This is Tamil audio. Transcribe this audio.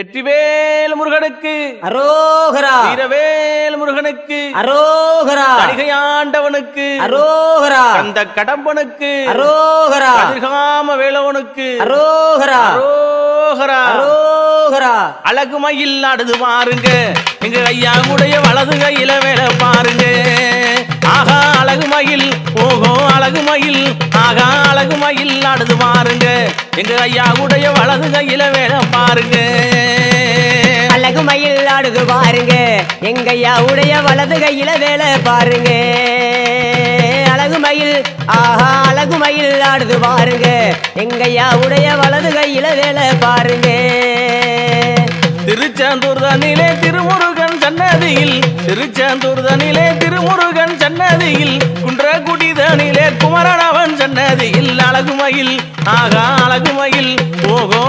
வெற்றிவேல் முருகனுக்கு. அரோகரா. வீரவேல் முருகனுக்கு. அரோகரா. அடிகையாண்டவனுக்கு அரோகரா. அந்த கடம்பனுக்கு அரோகரா. கதிர்காம வேலவனுக்கு அரோகரா. அரோகரா. அரோகரா. அழகு மயில் ஆடுது பாருங்க. எங்க ஐயா உடைய வலது கையில வேலை பாருங்க. ஆகா அழகு மயில். ஓஹோ அழகு மயில். ஆகா அழகு மயில் ஆடுது பாருங்க. எங்க ஐயா உடைய வலது கையில வேலை பாருங்க. மயில் பாருங்க. எங்கையா உடைய வலது கையில வேலை பாருங்க. அழகு மயில் ஆஹா அழகு மயில் ஆடுது பாருங்க. எங்கையா உடைய வலது கையில வேலை பாருங்க. திருச்செந்தூர் தனிலே திருமுருகன் சன்னதியில் திருச்செந்தூர் தனிலே திருமுருகன் சன்னதியில் குன்றகுடி தனிலே குமரனவன் சன்னதியில் அழகுமயில் ஆகா அழகுமயில் ஓகோ